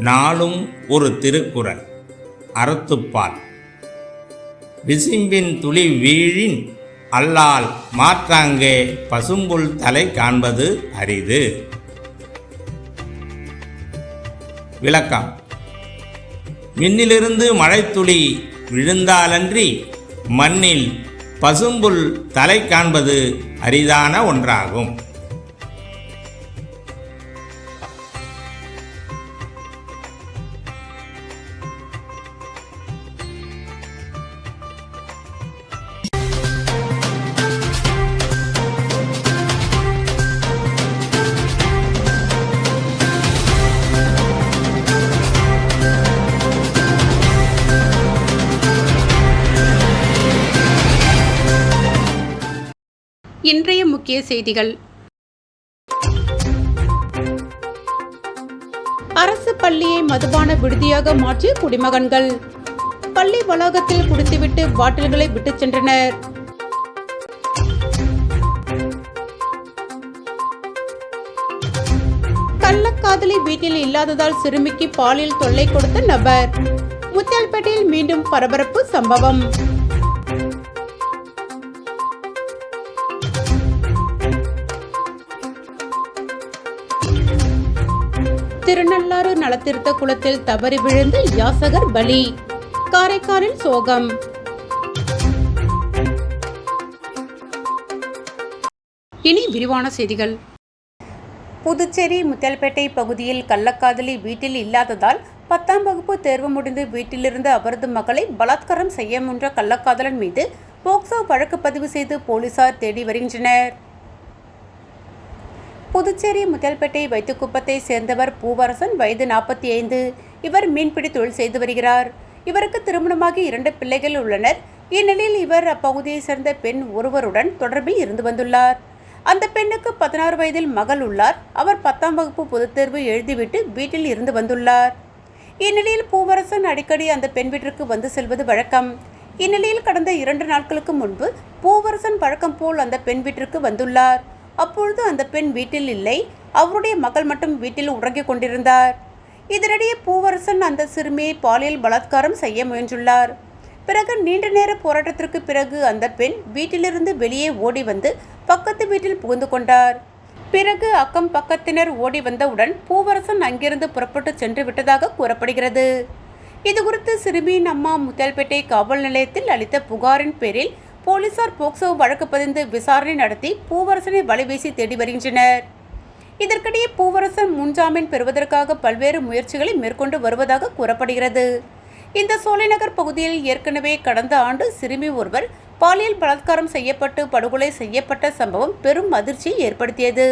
நாளும் ஒரு திருக்குறள் அறத்துப்பால். விசிம்பின் துளி வீழின் அல்லால் மாற்றாங்கே பசும்புல் தலை காண்பது அரிது. விளக்கம். மின்னிலிருந்து மழைத்துளி விழுந்தாலன்றி மண்ணில் பசும்புல் தலை காண்பது அரிதான ஒன்றாகும். இன்றைய முக்கிய செய்திகள். அரசு பள்ளியை மதுபான விடுதியாக மாற்றிய குடிமகன்கள். பள்ளி வளாகத்தில் குடித்துவிட்டு பாட்டில்களை விட்டுச் சென்றனர். கள்ளக்காதலி வீட்டில் இல்லாததால் சிறுமிக்கு பாலியல் தொல்லை கொடுத்த நபர். முத்தியால்பேட்டையில் மீண்டும் பரபரப்பு சம்பவம். திருநள்ளாறு நலத்திருத்த குளத்தில் தவறி விழுந்து யாசகர் பலி. காரைக்காலில் சோகம். இனி விரிவான செய்திகள். புதுச்சேரி முத்தல்பேட்டை பகுதியில் கள்ளக்காதலி வீட்டில் இல்லாததால் பத்தாம் வகுப்பு தேர்வு முடிந்து வீட்டிலிருந்த அவரது மகளை பலாத்காரம் செய்ய முன்ற கள்ளக்காதலன் மீது போக்சோ வழக்கு பதிவு செய்து போலீசார் தேடி வருகின்றனர். புதுச்சேரி முதல்பேட்டை வைத்துக்குப்பத்தை சேர்ந்தவர் பூவரசன் வயது நாற்பத்தி ஐந்து இவர் மீன்பிடி தொழில் செய்து வருகிறார். இவருக்கு திருமணமாகி இரண்டு பிள்ளைகள் உள்ளனர். இந்நிலையில் இவர் அப்பகுதியை சேர்ந்த பெண் ஒருவருடன் தொடர்பில் இருந்து வந்துள்ளார். அந்த பெண்ணுக்கு பதினாறு வயதில் மகள் உள்ளார். அவர் பத்தாம் வகுப்பு பொதுத் தேர்வு எழுதிவிட்டு வீட்டில் இருந்து வந்துள்ளார். இந்நிலையில் பூவரசன் அடிக்கடி அந்த பெண் வீட்டிற்கு வந்து செல்வது வழக்கம். இந்நிலையில் கடந்த இரண்டு நாட்களுக்கு முன்பு பூவரசன் வழக்கம் போல் அந்த பெண் வீட்டிற்கு வந்துள்ளார். அப்பொழுது அந்த பெண் வீட்டில் இல்லை. அவருடைய மகள் மட்டும் வீட்டில் உறங்கிக் கொண்டிருந்தார். இதனிடையே பூவரசன் அந்த சிறுமியை பாலியல் பலாத்காரம் செய்ய முயன்றுள்ளார். பிறகு நீண்ட நேர போராட்டத்திற்கு பிறகு அந்த பெண் வீட்டிலிருந்து வெளியே ஓடி வந்து பக்கத்து வீட்டில் புகுந்து கொண்டார். பிறகு அக்கம் பக்கத்தினர் ஓடி வந்தவுடன் பூவரசன் அங்கிருந்து புறப்பட்டு சென்று விட்டதாக கூறப்படுகிறது. இதுகுறித்து சிறுமியின் அம்மா முத்தல்பேட்டை காவல் நிலையத்தில் அளித்த புகாரின் பேரில் போலீசார் போக்சோ வழக்கு பதிந்து விசாரணை நடத்தி பூவரசனை வலைவீசி தேடி வருகின்றனர். இதற்கிடையே பூவரசன் முன்ஜாமீன் பெறுவதற்காக பல்வேறு முயற்சிகளை மேற்கொண்டு வருவதாக கூறப்படுகிறது. இந்த சோலைநகர் பகுதியில் ஏற்கனவே கடந்த ஆண்டு சிறுமி ஒருவர் பாலியல் பலாத்காரம் செய்யப்பட்டு படுகொலை செய்யப்பட்ட சம்பவம் பெரும் அதிர்ச்சியை ஏற்படுத்தியது.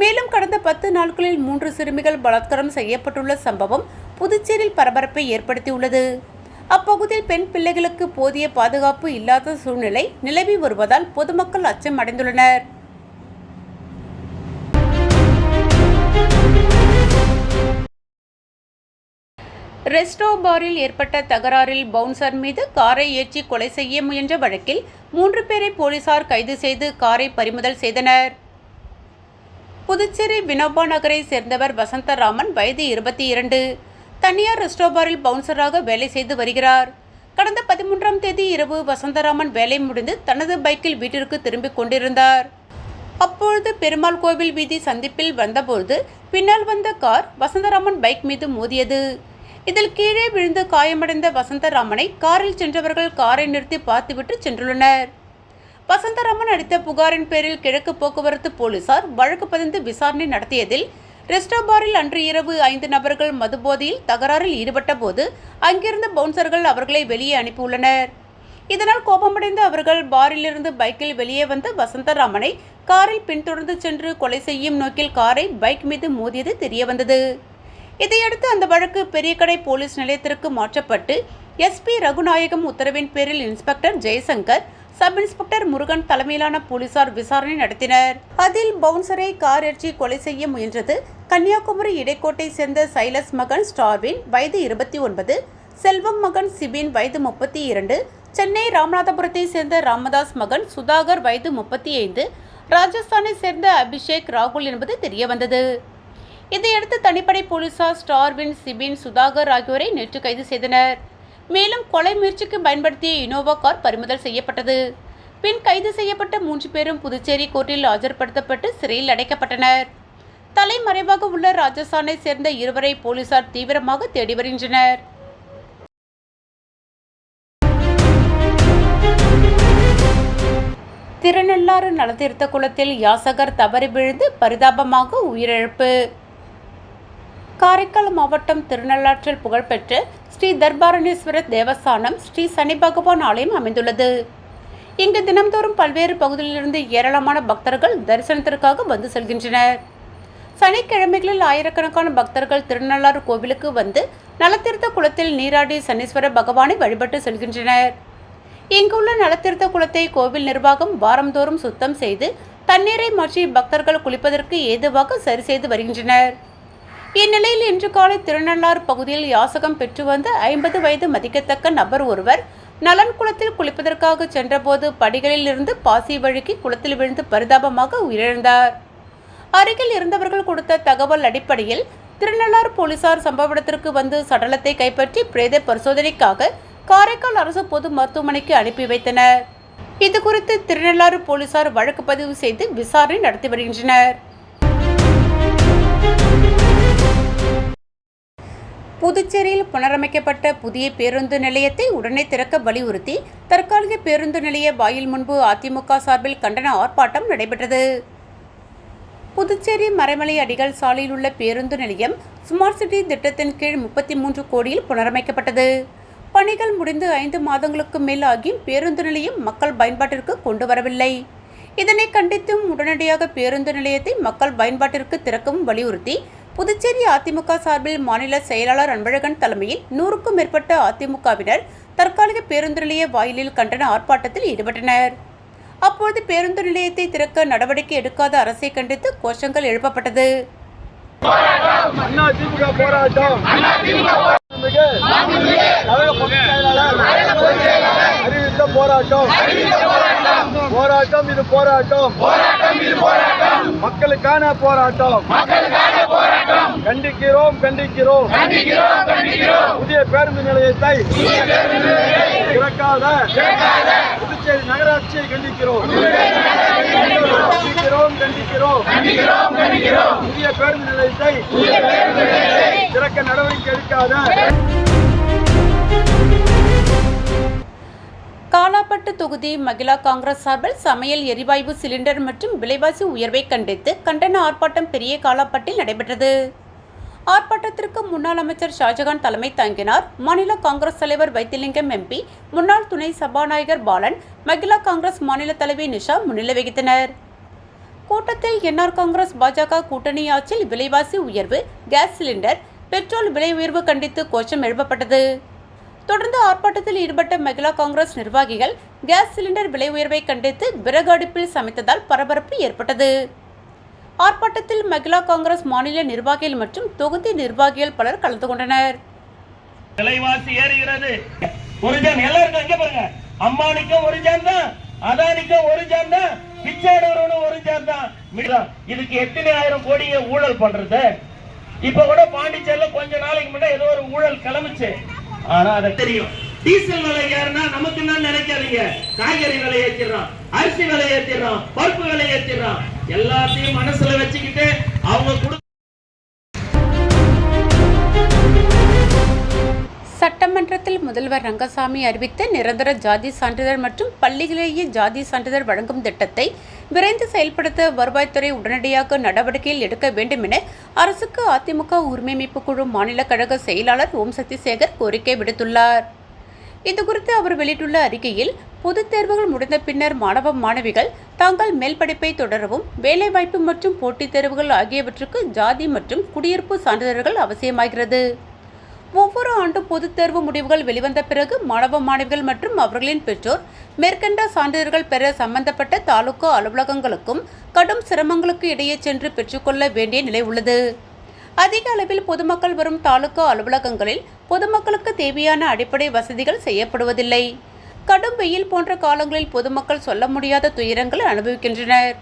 மேலும் கடந்த பத்து நாட்களில் மூன்று சிறுமிகள் பலாத்காரம் செய்யப்பட்டுள்ள சம்பவம் புதுச்சேரியில் பரபரப்பை ஏற்படுத்தியுள்ளது. அப்பகுதியில் பெண் பிள்ளைகளுக்கு போதிய பாதுகாப்பு இல்லாத சூழ்நிலை நிலவி வருவதால் பொதுமக்கள் அச்சம் அடைந்துள்ளனர். ரெஸ்டோ பாரில் ஏற்பட்ட தகராறில் பவுன்சர் மீது காரை ஏற்றி கொலை செய்ய முயன்ற வழக்கில் மூன்று பேரை போலீசார் கைது செய்து காரை பறிமுதல் செய்தனர். புதுச்சேரி வினோபா நகரை சேர்ந்தவர் வசந்தராமன் வயது இருபத்தி இரண்டு. தனியார் ரெஸ்டோபாரில் பவுன்சராக வேலை செய்து வருகிறார். கடந்த பதிமூன்றாம் தேதி இரவு வசந்தராமன் வேலை முடிந்து தனது பைக்கில் வீட்டிற்கு திரும்பிக் கொண்டிருந்தார். அப்பொழுது பெருமாள் கோவில் வீதி சந்திப்பில் வந்தபோது பின்னால் வந்த கார் வசந்தராமன் பைக் மீது மோதியது. இதில் கீழே விழுந்து காயமடைந்த வசந்தராமனை காரில் சென்றவர்கள் காரை நிறுத்தி பார்த்துவிட்டு சென்றுள்ளனர். வசந்தராமன் அளித்த புகாரின் பேரில் கிழக்கு போக்குவரத்து போலீசார் வழக்கு பதிந்து விசாரணை நடத்தியதில் ரெஸ்டோ பாரில் அன்று இரவு ஐந்து நபர்கள் மதுபோதையில் தகராறில் ஈடுபட்ட போது அங்கிருந்த பவுன்சர்கள் அவர்களை வெளியே அனுப்பியுள்ளனர். இதனால் கோபமடைந்த அவர்கள் பாரிலிருந்து பைக்கில் வெளியே வந்த வசந்தராமனை காரில் பின்தொடர்ந்து சென்று கொலை செய்யும் நோக்கில் காரை பைக் மீது மோதியது தெரியவந்தது. இதையடுத்து அந்த வழக்கு பெரியகடை போலீஸ் நிலையத்திற்கு மாற்றப்பட்டு எஸ்பி ரகுநாயகம் உத்தரவின் பேரில் inspector Jayashankar sub inspector Murugan தலைமையிலான போலீசார் விசாரணை நடத்தினர். அதில் பவுன்சரை கார் எரிச்சி கொலை செய்ய முயன்றது கன்னியாகுமரி இடைக்கோட்டை சேர்ந்த சைலஸ் மகன் ஸ்டார்வின் வயது இருபத்தி ஒன்பது செல்வம் மகன் சிபின் வயது முப்பத்தி இரண்டு சென்னை ராமநாதபுரத்தை சேர்ந்த ராமதாஸ் மகன் சுதாகர் வயது முப்பத்தி ஐந்து ராஜஸ்தானை சேர்ந்த அபிஷேக் ராகுல் என்பது தெரியவந்தது. இதையடுத்து தனிப்படை போலீசார் ஸ்டார்வின் சிபின் சுதாகர் ஆகியோரை நேற்று கைது செய்தனர். மேலும் கொலை முயற்சிக்கு பயன்படுத்திய இனோவா கார் பறிமுதல் செய்யப்பட்டது. பின் கைது செய்யப்பட்ட மூன்று பேரும் புதுச்சேரி கோர்ட்டில் ஆஜர்படுத்தப்பட்டு சிறையில் அடைக்கப்பட்டனர். தலைமறைவாக உள்ள ராஜஸ்தானை சேர்ந்த இருவரை போலீசார் தீவிரமாக தேடி வருகின்றனர். திருநள்ளாறு நலத்தீர்த்த குளத்தில் யாசகர் தவறி விழுந்து பரிதாபமாக உயிரிழப்பு. காரைக்கால் மாவட்டம் திருநள்ளாற்றில் புகழ்பெற்ற ஸ்ரீ தர்பாரணேஸ்வரர் தேவஸ்தானம் ஸ்ரீ சனி பகவான் ஆலயம் அமைந்துள்ளது. இங்கு தினம்தோறும் பல்வேறு பகுதியிலிருந்து ஏராளமான பக்தர்கள் தரிசனத்திற்காக வந்து செல்கின்றனர். சனிக்கிழமைகளில் ஆயிரக்கணக்கான பக்தர்கள் திருநள்ளாறு கோவிலுக்கு வந்து நலத்தீர்த்த குளத்தில் நீராடி சனீஸ்வர பகவானை வழிபட்டு செல்கின்றனர். இங்குள்ள நலத்தீர்த்த குளத்தை கோவில் நிர்வாகம் வாரந்தோறும் சுத்தம் செய்து தண்ணீரை மாற்றி பக்தர்கள் குளிப்பதற்கு ஏதுவாக சரி செய்து வருகின்றனர். இந்நிலையில் இன்று காலை திருநள்ளாறு பகுதியில் யாசகம் பெற்று வந்த ஐம்பது வயது மதிக்கத்தக்க நபர் ஒருவர் நலன் குளத்தில் குளிப்பதற்காக சென்றபோது படிகளில் இருந்து பாசி வழுக்கி குளத்தில் விழுந்து பரிதாபமாக உயிரிழந்தார். அருகில் இருந்தவர்கள் கொடுத்த தகவல் அடிப்படையில் திருநள்ளாறு போலீசார் சம்பவ இடத்திற்கு வந்து சடலத்தை கைப்பற்றி பிரேத பரிசோதனைக்காக காரைக்கால் அரசு பொது மருத்துவமனைக்கு அனுப்பி வைத்தனர். இது குறித்து திருநள்ளாறு போலீசார் வழக்கு பதிவு செய்து விசாரணை நடத்தி வருகின்றனர். புதுச்சேரியில் புனரமைக்கப்பட்ட புதிய பேருந்து நிலையத்தை உடனே திறக்க வலியுறுத்தி தற்காலிக பேருந்து நிலைய வாயில் முன்பு அதிமுக சார்பில் கண்டன ஆர்ப்பாட்டம் நடைபெற்றது. புதுச்சேரி மறைமலை அடிகள் சாலையில் உள்ள பேருந்து நிலையம் ஸ்மார்ட் சிட்டி திட்டத்தின் கீழ் முப்பத்தி மூன்று கோடியில் புனரமைக்கப்பட்டது. பணிகள் முடிந்து ஐந்து மாதங்களுக்கு மேல் ஆகியும் பேருந்து நிலையம் மக்கள் பயன்பாட்டிற்கு கொண்டு வரவில்லை. இதனை கண்டித்தும் உடனடியாக பேருந்து நிலையத்தை மக்கள் பயன்பாட்டிற்கு திறக்கவும் வலியுறுத்தி புதுச்சேரி அதிமுக சார்பில் மாநில செயலாளர் அன்பழகன் தலைமையில் நூறுக்கும் மேற்பட்ட அதிமுகவினர் தற்காலிக பேருந்து நிலைய வாயிலில் கண்டன ஆர்ப்பாட்டத்தில் ஈடுபட்டனர். அப்போது பேருந்து நிலையத்தை திறக்க நடவடிக்கை எடுக்காத அரசை கண்டித்து கோஷங்கள் எழுப்பப்பட்டது. போராட்டம் போராட்டம் போராட்டம் இது போராட்டம் மக்களுக்கான போராட்டம். கண்டிக்கிறோம் கண்டிக்கிறோம். புதிய பேருந்து நிலையத்தை திறக்காத புதுச்சேரி நகராட்சியை கண்டிக்கிறோம். கண்டிக்கிறோம். கண்டிக்கிறோம் புதிய பேருந்து நிலையத்தை திறக்க நடவடிக்கை எடுக்காத. காலாப்பட்டு தொகுதி மகிழா காங்கிரஸ் சார்பில் சமையல் எரிவாயு சிலிண்டர் மற்றும் விலைவாசி உயர்வை கண்டித்து கண்டன ஆர்ப்பாட்டம் பெரிய காலாப்பட்டில் நடைபெற்றது. ஆர்ப்பாட்டத்திற்கு முன்னாள் அமைச்சர் ஷாஜகான் தலைமை தாங்கினார். மாநில காங்கிரஸ் தலைவர் வைத்திலிங்கம் எம்பி முன்னாள் துணை சபாநாயகர் பாலன் மகிழா காங்கிரஸ் மாநில தலைவி நிஷா முன்னிலை வகித்தனர். கூட்டத்தில் என்ஆர் காங்கிரஸ் பாஜக கூட்டணி ஆட்சியில் விலைவாசி உயர்வு கேஸ் சிலிண்டர் பெட்ரோல் விலை உயர்வு கண்டித்து கோஷம் எழுப்பப்பட்டது. தொடர்ந்து ஆர்ப்பாட்டத்தில் ஈடுபட்ட மகிழா காங்கிரஸ் நிர்வாகிகள் கேஸ் சிலிண்டர் விலை உயர்வை கண்டித்து விறகு அடுப்பில் சமைத்ததால் பரபரப்பு ஏற்பட்டது. ஆர்ப்பாட்டத்தில் மகிழா காங்கிரஸ் மாநில நிர்வாகிகள் மற்றும் தொகுதி நிர்வாகிகள் பலர் கலந்து கொண்டனர். விலைவாசி ஏறுகிறது. ஒரு ஜான் எல்லாருக்கும் எங்க பாருங்க. அம்பானிக்கும் ஒரு ஜான் தான் அதானிக்கும் ஒரு ஜான் தான் பிச்சைடுறவனும் ஒரு ஜான் தான். இதுக்கு எத்தனை ஆயிரம் கோடியை ஊழல் பண்றது? இப்ப கூட பாண்டிச்சேரியில கொஞ்ச நாளைக்கு முன்னாடி ஏதோ ஒரு ஊழல் கிளம்பிச்சு. ஆனா அது தெரியும். டீசல் விலை ஏறினா நமக்கு என்ன நினைக்காதீங்க. காய்கறி விலை ஏற்றிடுறோம் அரிசி விலை ஏற்றிடுறோம் பருப்பு விலை ஏற்றிடுறோம் எல்லாத்தையும் மனசுல வச்சுக்கிட்டு அவங்க கொடு சட்டமன்றத்தில் முதல்வர் ரங்கசாமி அறிவித்த நிரந்தர ஜாதி சான்றிதழ் மற்றும் பள்ளிகளிலேயே ஜாதி சான்றிதழ் வழங்கும் திட்டத்தை விரைந்து செயல்படுத்த வருவாய்த்துறை உடனடியாக நடவடிக்கையில் எடுக்க வேண்டும் என அரசுக்கு அதிமுக உரிமை குழு மாநில கழக செயலாளர் ஓம் சக்தி சேகர் கோரிக்கை விடுத்துள்ளார். இதுகுறித்து அவர் வெளியிட்டுள்ள அறிக்கையில் பொதுத் தேர்வுகள் முடிந்த பின்னர் மாணவ மாணவிகள் தாங்கள் மேல் படிப்பை தொடரவும் வேலைவாய்ப்பு மற்றும் போட்டித் தேர்வுகள் ஆகியவற்றுக்கு ஜாதி மற்றும் குடியிருப்பு சான்றிதழ்கள் அவசியமாகிறது. ஒவ்வொரு ஆண்டும் பொதுத் தேர்வு முடிவுகள் வெளிவந்த பிறகு மாணவ மாணவிகள் மற்றும் அவர்களின் பெற்றோர் மேற்கண்ட சான்றிதழ்கள் பெற சம்பந்தப்பட்ட தாலுகா அலுவலகங்களுக்கும் கடும் சிரமங்களுக்கு இடையே சென்று பெற்றுக்கொள்ள வேண்டிய நிலை உள்ளது. அதிக அளவில் பொதுமக்கள் வரும் தாலுகா அலுவலகங்களில் பொதுமக்களுக்கு தேவையான அடிப்படை வசதிகள் செய்யப்படுவதில்லை. கடும் வெயில் போன்ற காலங்களில் பொதுமக்கள் சொல்ல முடியாத துயரங்களை அனுபவிக்கின்றனர்.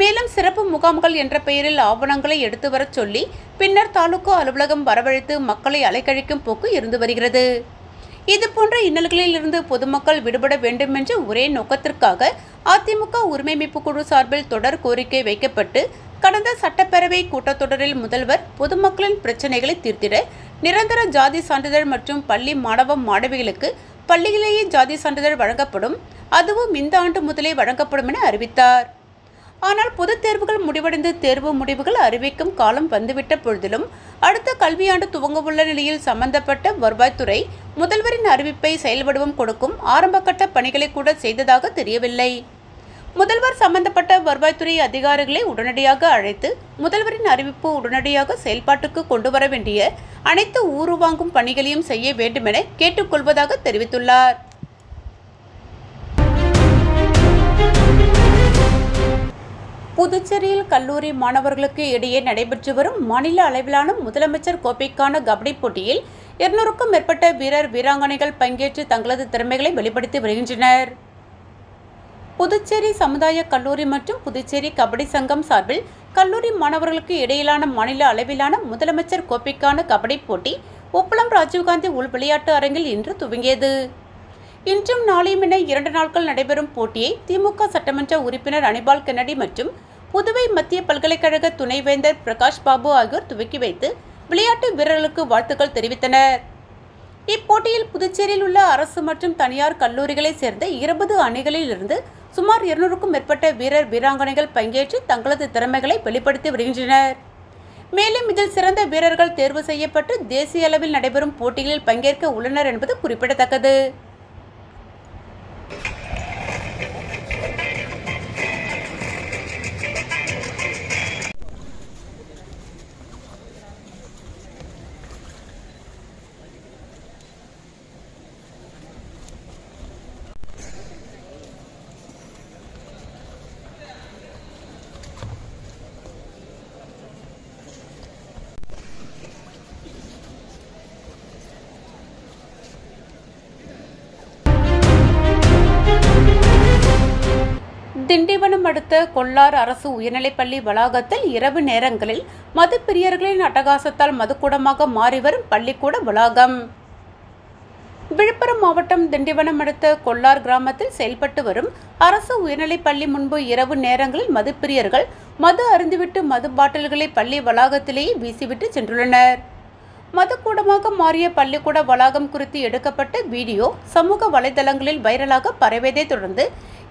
மேலும் சிறப்பு முகாம்கள் என்ற பெயரில் ஆவணங்களை எடுத்து வரச் சொல்லி பின்னர் தாலுகா அலுவலகம் வரவழைத்து மக்களை அலைக்கழிக்கும் போக்கு இருந்து வருகிறது. இதுபோன்ற இன்னல்களில் இருந்து பொதுமக்கள் விடுபட வேண்டும் என்ற ஒரே நோக்கத்திற்காக அதிமுக உரிமை மீட்பு குழு சார்பில் தொடர் கோரிக்கை வைக்கப்பட்டு கடந்த சட்டப்பேரவை கூட்டத்தொடரில் முதல்வர் பொதுமக்களின் பிரச்சினைகளை தீர்த்திட நிரந்தர ஜாதி சான்றிதழ் மற்றும் பள்ளி மாணவ மாணவிகளுக்கு பள்ளியிலேயே ஜாதி சான்றிதழ் வழங்கப்படும். அதுவும் இந்த ஆண்டு முதலே வழங்கப்படும் என அறிவித்தார். ஆனால் பொதுத் தேர்வுகள் முடிவடைந்து தேர்வு முடிவுகள் அறிவிக்கும் காலம் வந்துவிட்ட பொழுதிலும் அடுத்த கல்வியாண்டு துவங்கவுள்ள நிலையில் சம்பந்தப்பட்ட வருவாய்த்துறை முதல்வரின் அறிவிப்பை செயல்வடிவம் கொடுக்கும் ஆரம்பகட்ட பணிகளை கூட செய்ததாக தெரியவில்லை. முதல்வர் சம்பந்தப்பட்ட வருவாய்த்துறை அதிகாரிகளை உடனடியாக அழைத்து முதல்வரின் அறிவிப்பு உடனடியாக செயல்பாட்டுக்கு கொண்டு வர வேண்டிய அனைத்து ஊருவாங்கும் பணிகளையும் செய்ய வேண்டுமென கேட்டுக்கொள்வதாக தெரிவித்துள்ளார். புதுச்சேரியில் கல்லூரி மாணவர்களுக்கு இடையே நடைபெற்று வரும் மாநில அளவிலான முதலமைச்சர் கோப்பைக்கான கபடி போட்டியில் இருநூறுக்கும் மேற்பட்ட வீரர் வீராங்கனைகள் பங்கேற்று தங்களது திறமைகளை வெளிப்படுத்தி வருகின்றனர். புதுச்சேரி சமுதாய கல்லூரி மற்றும் புதுச்சேரி கபடி சங்கம் சார்பில் கல்லூரி மாணவர்களுக்கு இடையிலான மாநில அளவிலான முதலமைச்சர் கோப்பைக்கான கபடி போட்டி உப்பளம் ராஜீவ்காந்தி உள் விளையாட்டு அரங்கில் இன்று துவங்கியது. இன்றும் நாளையும் என இரண்டு நாட்கள் நடைபெறும் போட்டியை திமுக சட்டமன்ற உறுப்பினர் அனிபால் கென்னடி மற்றும் புதுவை மத்திய பல்கலைக்கழக துணைவேந்தர் பிரகாஷ் பாபு ஆகியோர் துவக்கி வைத்து விளையாட்டு வீரர்களுக்கு வாழ்த்துக்கள் தெரிவித்தனர். இப்போட்டியில் புதுச்சேரியில் உள்ள அரசு மற்றும் தனியார் கல்லூரிகளைச் சேர்ந்த இருபது அணிகளில் இருந்து சுமார் இருநூறுக்கும் மேற்பட்ட வீரர் வீராங்கனைகள் பங்கேற்று தங்களது திறமைகளை வெளிப்படுத்தி வருகின்றனர். மேலும் இதில் சிறந்த வீரர்கள் தேர்வு செய்யப்பட்டு தேசிய அளவில் நடைபெறும் போட்டிகளில் பங்கேற்க உள்ளனர் என்பது குறிப்பிடத்தக்கது. திண்டிவனம் அடுத்த கொள்ளார் அரசு உயர்நிலைப்பள்ளி வளாகத்தில் இரவு நேரங்களில் மதுப்பிரியர்களின் அட்டகாசத்தால் மதுக்கூடமாக மாறிவரும் பள்ளிக்கூட வளாகம். விழுப்புரம் மாவட்டம் திண்டிவனம் அடுத்த கொல்லார் கிராமத்தில் செயல்பட்டு வரும் அரசு உயர்நிலைப்பள்ளி முன்பு இரவு நேரங்களில் மதுப்பிரியர்கள் மது அருந்துவிட்டு மது பாட்டில்களை பள்ளி வளாகத்திலேயே வீசிவிட்டு சென்றுள்ளனர். மதுக்கூடமாக மாறிய பள்ளிக்கூட வளாகம் குறித்து எடுக்கப்பட்ட வீடியோ சமூக வலைதளங்களில் வைரலாக பரவியதை தொடர்ந்து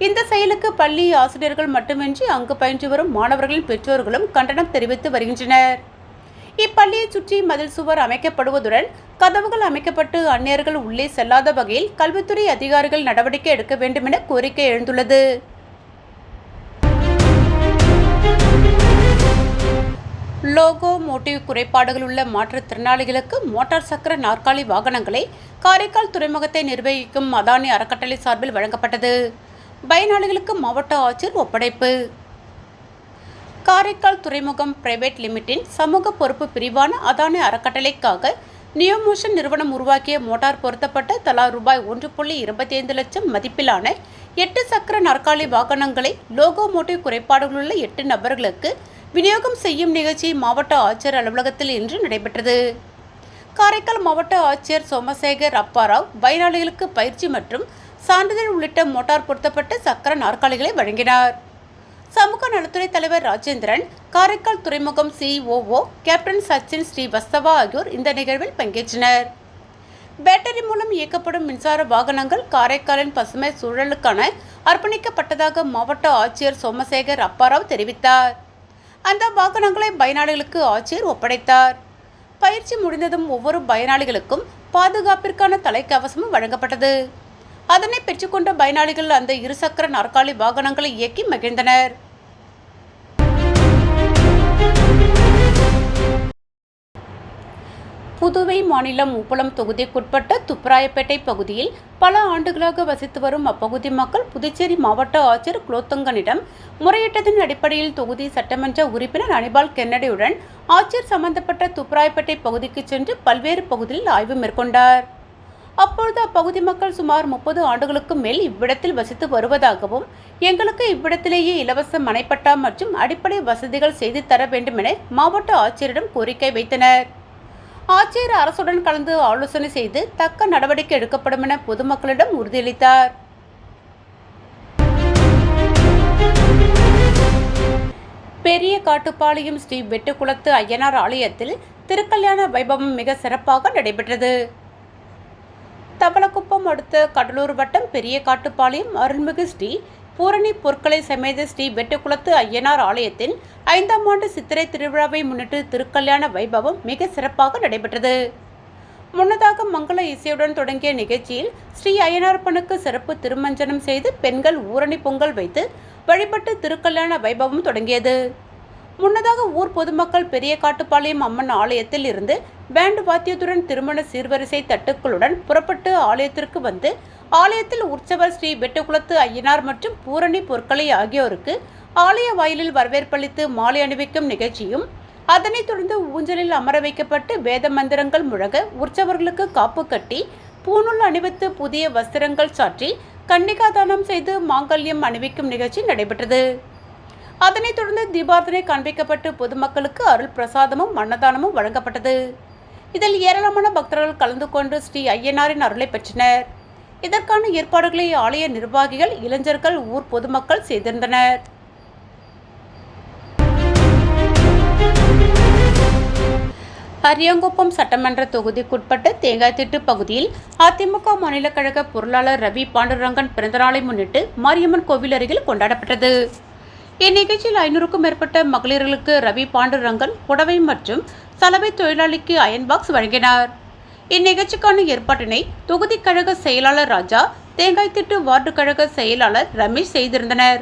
இந்த செயலுக்கு பள்ளி ஆசிரியர்கள் மட்டுமின்றி அங்கு பயின்று வரும் மாணவர்களின் பெற்றோர்களும் கண்டனம் தெரிவித்து வருகின்றனர். இப்பள்ளியை சுற்றி மதில் சுவர் அமைக்கப்படுவதுடன் கதவுகள் அமைக்கப்பட்டு அந்நியர்கள் உள்ளே செல்லாத வகையில் கல்வித்துறை அதிகாரிகள் நடவடிக்கை எடுக்க வேண்டும் என கோரிக்கை எழுந்துள்ளது. லோகோ மோட்டிவ் குறைபாடுகள் உள்ள மாற்றுத்திறனாளிகளுக்கு மோட்டார் சக்கர நாற்காலி வாகனங்களை காரைக்கால் துறைமுகத்தை நிர்வகிக்கும் அதானி அறக்கட்டளை சார்பில் வழங்கப்பட்டது. பயனாளிகளுக்கு மாவட்ட ஆட்சியர் ஒப்படைப்பு. காரைக்கால் துறைமுகம் பிரைவேட் லிமிட்டின் சமூக பொறுப்பு பிரிவான அதானி அறக்கட்டளைக்காக நியோமோஷன் நிறுவனம் உருவாக்கிய மோட்டார் பொருத்தப்பட்ட தலா ரூபாய் ஒன்று புள்ளி இருபத்தி ஐந்து லட்சம் மதிப்பிலான எட்டு சக்கர நாற்காலி வாகனங்களை லோகோ மோட்டிவ் குறைபாடுகளுள்ள எட்டு நபர்களுக்கு விநியோகம் செய்யும் நிகழ்ச்சி மாவட்ட ஆட்சியர் அலுவலகத்தில் இன்று நடைபெற்றது. காரைக்கால் மாவட்ட ஆட்சியர் சோமசேகர் அப்பாராவ் பயனாளிகளுக்கு பயிற்சி மற்றும் சான்றிதழ் உள்ளிட்ட மோட்டார் பொருத்தப்பட்ட சக்கர நாற்காலிகளை வழங்கினார். சமூக நலத்துறை தலைவர் ராஜேந்திரன் காரைக்கால் துறைமுகம் சிஓஓ கேப்டன் சச்சின் ஸ்ரீவஸ்தவா ஆகியோர் இந்த நிகழ்வில் பங்கேற்றனர். பேட்டரி மூலம் இயக்கப்படும் மின்சார வாகனங்கள் காரைக்காலின் பசுமை சூழலுக்கான அர்ப்பணிக்கப்பட்டதாக மாவட்ட ஆட்சியர் சோமசேகர் அப்பாராவ் தெரிவித்தார். அந்த வாகனங்களை பயனாளிகளுக்கு ஆட்சியர் ஒப்படைத்தார். பயிற்சி முடிந்ததும் ஒவ்வொரு பயனாளிகளுக்கும் பாதுகாப்பிற்கான தலைக்கவசமும் வழங்கப்பட்டது. அதனை பெற்றுக்கொண்ட பயனாளிகள் அந்த இருசக்கர நாற்காலி வாகனங்களை இயக்கி மகிழ்ந்தனர். புதுவை மாநிலம் உப்பளம் தொகுதிக்குட்பட்ட துப்பராயப்பேட்டை பகுதியில் பல ஆண்டுகளாக வசித்து வரும் அப்பகுதி மக்கள் புதுச்சேரி மாவட்ட ஆட்சியர் குலோத்துங்கனிடம் முறையிட்டதன் அடிப்படையில் தொகுதி சட்டமன்ற உறுப்பினர் அனிபால் கென்னடியுடன் ஆட்சியர் சம்பந்தப்பட்ட துப்பராயப்பேட்டை பகுதிக்கு சென்று பல்வேறு பகுதியில் ஆய்வு மேற்கொண்டார். அப்பொழுது அப்பகுதி மக்கள் சுமார் முப்பது ஆண்டுகளுக்கு மேல் இவ்விடத்தில் வசித்து வருவதாகவும் எங்களுக்கு இவ்விடத்திலேயே இலவச மனைப்பட்டா மற்றும் அடிப்படை வசதிகள் செய்து தர வேண்டுமென மாவட்ட ஆட்சியரிடம் கோரிக்கை வைத்தனர். ஆட்சியர் அரசுடன் கலந்து ஆலோசனை செய்து தக்க நடவடிக்கை எடுக்கப்படும் என பொதுமக்களிடம் உறுதியளித்தார். பெரிய காட்டுப்பாளையம் ஸ்ரீ வெட்டுக்குளத்து ஐயனார் ஆலயத்தில் திருக்கல்யாண வைபவம் மிக சிறப்பாக நடைபெற்றது. தவளக்குப்பம் அடுத்த கடலூர் வட்டம் பெரிய காட்டுப்பாளையம் அருள்மிகு ஸ்ரீ பூரணி பொற்களை சமேத ஸ்ரீ வெட்டுக்குளத்து ஐயனார் ஆலயத்தின் ஐந்தாம் ஆண்டு சித்திரை திருவிழாவை முன்னிட்டு திருக்கல்யாண வைபவம் மிக சிறப்பாக நடைபெற்றது. முன்னதாக மங்கள இசையுடன் தொடங்கிய நிகழ்ச்சியில் ஸ்ரீ அய்யனார்ப்பனுக்கு சிறப்பு திருமஞ்சனம் செய்து பெண்கள் ஊரணி பொங்கல் வைத்து வழிபட்டு திருக்கல்யாண வைபவம் தொடங்கியது. முன்னதாக ஊர் பொதுமக்கள் பெரிய காட்டுப்பாளையம் அம்மன் ஆலயத்தில் இருந்து பேண்ட் வாத்தியத்துடன் திருமண சீர்வரிசை தட்டுக்களுடன் புறப்பட்டு ஆலயத்திற்கு வந்து ஆலயத்தில் உற்சவர் ஸ்ரீ வெட்டுக்குளத்து ஐயனார் மற்றும் பூரணி பொற்களை ஆகியோருக்கு ஆலய வாயிலில் வரவேற்பளித்து மாலை அணிவிக்கும் நிகழ்ச்சியும் அதனைத் தொடர்ந்து ஊஞ்சலில் அமர வைக்கப்பட்டு வேத மந்திரங்கள் முழங்க உற்சவர்களுக்கு காப்பு கட்டி பூநூல் அணிவித்து புதிய வஸ்திரங்கள் சாற்றி கன்னிகாதானம் செய்து மாங்கல்யம் அணிவிக்கும் நிகழ்ச்சி நடைபெற்றது. அதனைத் தொடர்ந்து தீபார்த்தனை காண்பிக்கப்பட்டு பொதுமக்களுக்கு அருள் பிரசாதமும் அன்னதானமும் வழங்கப்பட்டது. இதில் ஏராளமான பக்தர்கள் கலந்து கொண்டு ஸ்ரீ ஐயனாரின் அருளை பெற்றனர். இதற்கான ஏற்பாடுகளை ஆலய நிர்வாகிகள் இளைஞர்கள் ஊர் பொதுமக்கள் செய்திருந்தனர். அரியாங்குப்பம் சட்டமன்ற தொகுதிக்குட்பட்ட தேங்காய்த்திட்டு பகுதியில் அதிமுக மாநில கழக பொருளாளர் ரவி பாண்டுரங்கன் பிறந்தநாளை முன்னிட்டு மாரியம்மன் கோவில் அருகில் கொண்டாடப்பட்டது. இந்நிகழ்ச்சியில் ஐநூறுக்கும் மேற்பட்ட மகளிர்களுக்கு ரவி பாண்டுரங்கன் புடவை மற்றும் சலவை தொழிலாளிக்கு அயன் பாக்ஸ் வழங்கினார். இந்நிகழ்ச்சிக்கான ஏற்பாட்டினை தொகுதி கழக செயலாளர் ராஜா தேங்காய்த்திட்டு வார்டு கழக செயலாளர் ரமேஷ் செய்திருந்தனர்.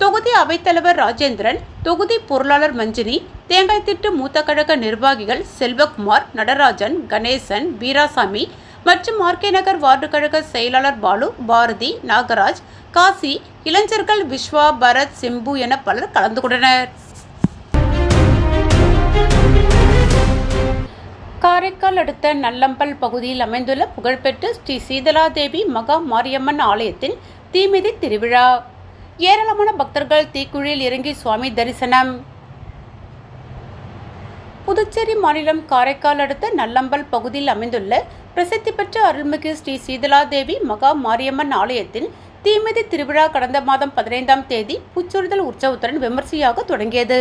தொகுதி அவைத்தலைவர் ராஜேந்திரன் தொகுதி பொருளாளர் மஞ்சினி தேங்காய்த்திட்டு மூத்த கழக நிர்வாகிகள் செல்வகுமார் நடராஜன் கணேசன் வீராசாமி மற்றும் ஆர்கே நகர் வார்டு கழக செயலாளர் பாலு பாரதி நாகராஜ் காசி இளைஞர்கள் விஸ்வா பரத் சிம்பு என பலர் கலந்து கொண்டனர். காரைக்கால் அடுத்த நல்லம்பல் பகுதியில் அமைந்துள்ள புகழ்பெற்ற ஸ்ரீ சீதலாதேவி மகா மாரியம்மன் ஆலயத்தின் தீமிதி திருவிழா. ஏராளமான பக்தர்கள் தீக்குழியில் இறங்கி சுவாமி தரிசனம். புதுச்சேரி மாநிலம் காரைக்கால் அடுத்த நல்லம்பல் பகுதியில் அமைந்துள்ள பிரசித்தி பெற்ற அருள்மிகு ஸ்ரீ சீதலாதேவி மகா மாரியம்மன் ஆலயத்தின் தீமிதி திருவிழா கடந்த மாதம் பதினைந்தாம் தேதி புச்சுறுதல் உற்சவத்துடன் விமர்சையாக தொடங்கியது.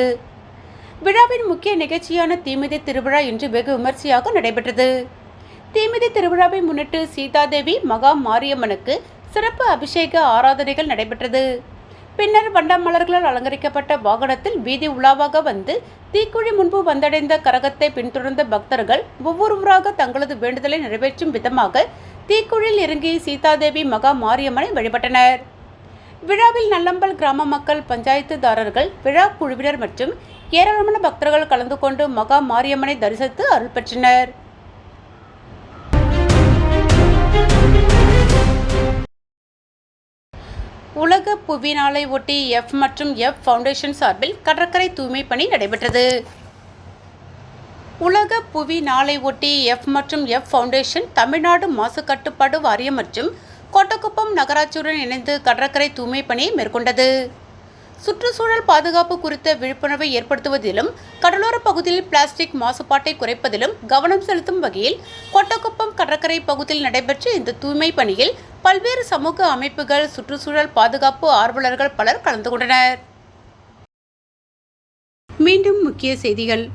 விழாவின் முக்கிய நிகழ்ச்சியான தீமிதி திருவிழா இன்று வெகு விமர்சையாக நடைபெற்றது. தீமிதி திருவிழாவை முன்னிட்டு சீதாதேவி மகா மாரியம்மனுக்கு சிறப்பு அபிஷேக ஆராதனைகள் நடைபெற்றது. பின்னர் வண்டமலர்களால் அலங்கரிக்கப்பட்ட வாகனத்தில் வீதி உலாவாக வந்து தீக்குழி முன்பு வந்தடைந்த கரகத்தை பின்தொடர்ந்த பக்தர்கள் ஒவ்வொருவராக தங்களது வேண்டுதலை நிறைவேற்றும் விதமாக தீக்குழில் இறங்கி சீதாதேவி மகா மாரியம்மனை வழிபட்டனர். விழாவில் நல்லம்பல் கிராம மக்கள் பஞ்சாயத்துதாரர்கள் விழா குழுவினர் மற்றும் ஏராளமான பக்தர்கள் கலந்து கொண்டு மகா மாரியம்மனை தரிசித்து அருள் பெற்றனர். உலக புவி நாளை ஒட்டி எஃப் மற்றும் எஃப் ஃபவுண்டேஷன் சார்பில் கடற்கரை தூய்மை பணி நடைபெற்றது. உலக புவி நாளை ஒட்டி எஃப் மற்றும் எஃப் ஃபவுண்டேஷன் தமிழ்நாடு மாசு கட்டுப்பாடு வாரியம் மற்றும் கோட்டக்குப்பம் நகராட்சியுடன் இணைந்து கடற்கரை தூய்மை பணியை மேற்கொண்டது. சுற்றுச்சூழல் பாதுகாப்பு குறித்த விழிப்புணர்வை ஏற்படுத்துவதிலும் கடலோர பகுதியில் பிளாஸ்டிக் மாசுபாட்டை குறைப்பதிலும் கவனம் செலுத்தும் வகையில் கொட்டக்குப்பம் கடற்கரை பகுதியில் நடைபெற்ற இந்த தூய்மை பணியில் பல்வேறு சமூக அமைப்புகள் சுற்றுச்சூழல் பாதுகாப்பு ஆர்வலர்கள் பலர் கலந்து கொண்டனர். மீண்டும் முக்கிய செய்திகள்.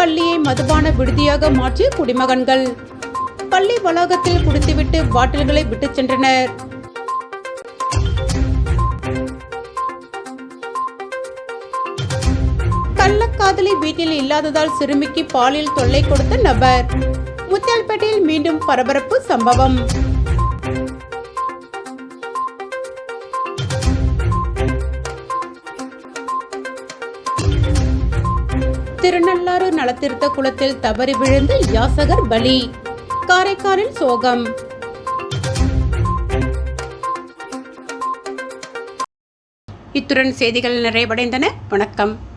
பள்ளியை மதுபான விடுதியாக மாற்றிய குடிமகன்கள். பள்ளி வளாகத்தில் குடித்துவிட்டு பாட்டில்களை விட்டுச் சென்றனர். கள்ளக்காதலி வீட்டில் இல்லாததால் சிறுமிக்கு பாலியல் தொல்லை கொடுத்த நபர். முத்தியால்பேட்டையில் மீண்டும் பரபரப்பு சம்பவம். நலத்திருத்த குளத்தில் தவறி விழுந்து யாசகர் பலி. காரைக்காலில் சோகம். இத்துடன் செய்திகள் நிறைவடைந்தன. வணக்கம்.